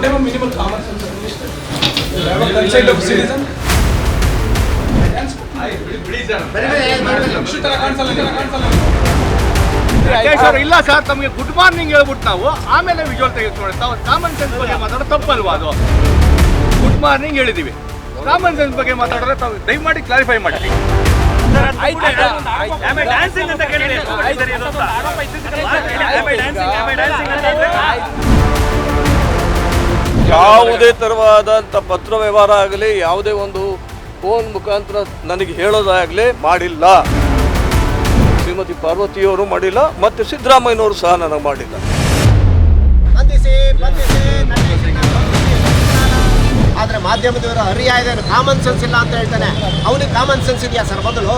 a minimal common sense at least. You have a consent of citizen. ಇಲ್ಲ sir ತಮಗೆ good morning ಹೇಳ್ಬಿಟ್ಟು ನಾವು ಆಮೇಲೆ ವಿಜುವಲ್ ತೆಗೆದುಕೊಂಡು ತಾವು ಕಾಮನ್ ಸೆನ್ಸ್ ಬಗ್ಗೆ ಮಾತಾಡೋದು ತಪ್ಪಲ್ವಾ ಅದು ಗುಡ್ ಮಾರ್ನಿಂಗ್ ಹೇಳಿದೀವಿ ಕಾಮನ್ ಸೆನ್ಸ್ ಬಗ್ಗೆ ಮಾತಾಡಿದ್ರೆ ತಾವು ದಯಮಾಡಿ ಕ್ಲಾರಿಫೈ ಮಾಡಿ ಡ್ಯಾನ್ಸಿಂಗ್ ಅಂತ ಆರೋಪ ಯಾವುದೇ ತರವಾದಂಥ ಪತ್ರ ವ್ಯವಹಾರ ಆಗಲಿ, ಯಾವುದೇ ಒಂದು ಫೋನ್ ಮುಖಾಂತರ ನನಗೆ ಹೇಳೋದಾಗಲಿ ಮಾಡಿಲ್ಲ. ಶ್ರೀಮತಿ ಪಾರ್ವತಿಯವರು ಮಾಡಿಲ್ಲ, ಮತ್ತು ಸಿದ್ದರಾಮಯ್ಯನವರು ಸಹ ನನಗೆ ಮಾಡಿಲ್ಲ. ಆದ್ರೆ ಮಾಧ್ಯಮದವರು ಇದೆ ಕಾಮನ್ ಸೆನ್ಸ್ ಇಲ್ಲ ಅಂತ ಹೇಳ್ತಾನೆ. ಅವನಿಗೆ ಕಾಮನ್ ಸೆನ್ಸ್ ಇದೆಯಾ ಸರ್ ಮೊದಲು?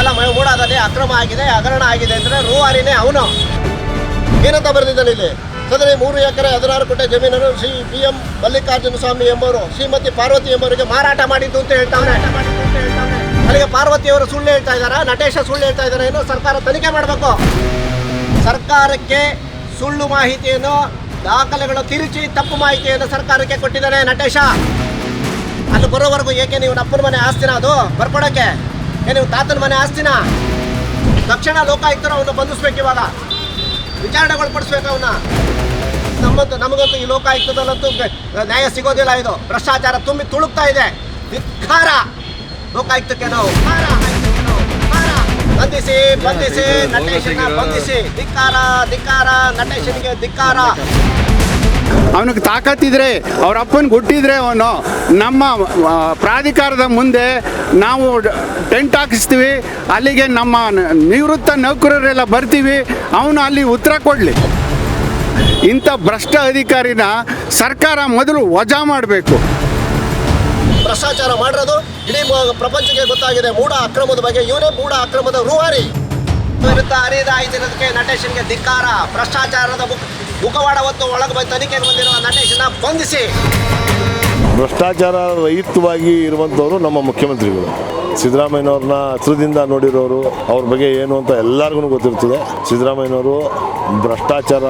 ಎಲ್ಲ ಮೂಡಾದಲ್ಲಿ ಅಕ್ರಮ ಆಗಿದೆ, ಹಗರಣ ಆಗಿದೆ ಅಂದ್ರೆ ರೂವಾರಿನೇ ಅವನು. ಏನಂತ ಬರೆದಿದ್ದಾನೆ ಇಲ್ಲಿ? ಸದರಿ ಮೂರು ಎಕರೆ ಹದಿನಾರು ಕೋಟೆ ಜಮೀನನ್ನು ಶ್ರೀ ಪಿ ಎಂ ಮಲ್ಲಿಕಾರ್ಜುನ ಸ್ವಾಮಿ ಎಂಬವರು ಶ್ರೀಮತಿ ಪಾರ್ವತಿ ಎಂಬವರಿಗೆ ಮಾರಾಟ ಮಾಡಿದ್ದು ಅಂತ ಹೇಳ್ತಾವ್ರೆ. ಅಲ್ಲಿಗೆ ಪಾರ್ವತಿಯವರು ಸುಳ್ಳು ಹೇಳ್ತಾ ಇದ್ದಾರೆ ನಟೇಶ ಸುಳ್ಳು ಹೇಳ್ತಾ ಇದ್ದಾರೆ ಏನು ಸರ್ಕಾರ ತನಿಖೆ ಮಾಡಬೇಕು. ಸರ್ಕಾರಕ್ಕೆ ಸುಳ್ಳು ಮಾಹಿತಿಯನ್ನು, ದಾಖಲೆಗಳು ತಿರುಚಿ ತಪ್ಪು ಮಾಹಿತಿಯನ್ನು ಸರ್ಕಾರಕ್ಕೆ ಕೊಟ್ಟಿದ್ದಾರೆ ನಟೇಶ. ಅಲ್ಲಿ ಬರೋವರೆಗೂ ಏಕೆ ನೀವು ನಪ್ಪನ ಮನೆ ಆಸ್ತಿನ ಅದು? ಬರ್ಕೊಡಕ್ಕೆ. ಏ, ನೀವು ತಾತನ ಮನೆ ಆಸ್ತಿನ? ತಕ್ಷಣ ಲೋಕಾಯುಕ್ತರು ಅವನ್ನ ಬಂಧಿಸ್ಬೇಕು ಇವಾಗ. ವಿಚಾರಣೆಗೊಳಪಡಿಸ್ಬೇಕು ಅವನ್ನ. ನಮ್ಮಂತೂ ನಮಗಂತೂ ಈ ಲೋಕಾಯುಕ್ತದಲ್ಲಂತೂ ನ್ಯಾಯ ಸಿಗೋದಿಲ್ಲ ಇದು. ಭ್ರಷ್ಟಾಚಾರ ತುಂಬಿ ತುಳುಕ್ತಾ ಇದೆ. ಧಿಕ್ಕಾರ. ಲೋಕಾಯುಕ್ತಕ್ಕೆ ನಾವು. ಬಂಧಿಸಿ ಬಂಧಿಸಿ ನಟೇಶನ ಬಂಧಿಸಿ. ಧಿಕ್ಕಾರ ಧಿಕ್ಕಾರ, ನಟೇಶನಿಗೆ ಧಿಕ್ಕಾರ. ಅವನಿಗೆ ತಾಕತ್ತಿದ್ರೆ, ಅವ್ರ ಅಪ್ಪನ ಹುಟ್ಟಿದ್ರೆ ಅವನು. ನಮ್ಮ ಪ್ರಾಧಿಕಾರದ ಮುಂದೆ ನಾವು ಟೆಂಟ್ ಹಾಕಿಸ್ತೀವಿ. ಅಲ್ಲಿಗೆ ನಮ್ಮ ನಿವೃತ್ತ ನೌಕರರೆಲ್ಲ ಬರ್ತೀವಿ. ಅವನು ಅಲ್ಲಿ ಉತ್ತರ ಕೊಡಲಿ. ಇಂಥ ಭ್ರಷ್ಟ ಅಧಿಕಾರಿನ ಸರ್ಕಾರ ಮೊದಲು ವಜಾ ಮಾಡಬೇಕು. ಭ್ರಷ್ಟಾಚಾರ ಮಾಡಿರೋದು ಇಡೀ ಪ್ರಪಂಚಕ್ಕೆ ಗೊತ್ತಾಗಿದೆ. ಮೂಢ ಅಕ್ರಮದ ಬಗ್ಗೆ ಇವನೇ ಮೂಢ ಅಕ್ರಮದ ರೂವಾರಿ ವಿರುದ್ಧ ನಟೇಶನ್ಗೆ ಧಿಕ್ಕಾರ. ಭ್ರಷ್ಟಾಚಾರದ ಮುಖ ಮುಖವಾಡ ಹೊತ್ತು ಒಳಗೆ ಬಂದು ತನಿಖೆಗೆ ಬಂದಿರುವ ನಟೇಶನ ಬಂಧಿಸಿ. ಭ್ರಷ್ಟಾಚಾರ ರಹಿತವಾಗಿ ಇರುವಂಥವರು ನಮ್ಮ ಮುಖ್ಯಮಂತ್ರಿಗಳು. ಸಿದ್ದರಾಮಯ್ಯನವ್ರನ್ನ ಹತ್ರದಿಂದ ನೋಡಿರೋರು, ಅವ್ರ ಬಗ್ಗೆ ಏನು ಅಂತ ಎಲ್ಲರಿಗೂ ಗೊತ್ತಿರ್ತದೆ. ಸಿದ್ದರಾಮಯ್ಯನವರು ಭ್ರಷ್ಟಾಚಾರ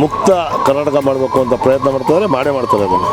ಮುಕ್ತ ಕರ್ನಾಟಕ ಮಾಡಬೇಕು ಅಂತ ಪ್ರಯತ್ನ ಮಾಡ್ತಾರೆ ಮಾಡೇ ಮಾಡ್ತಾರೆ ಅದನ್ನು.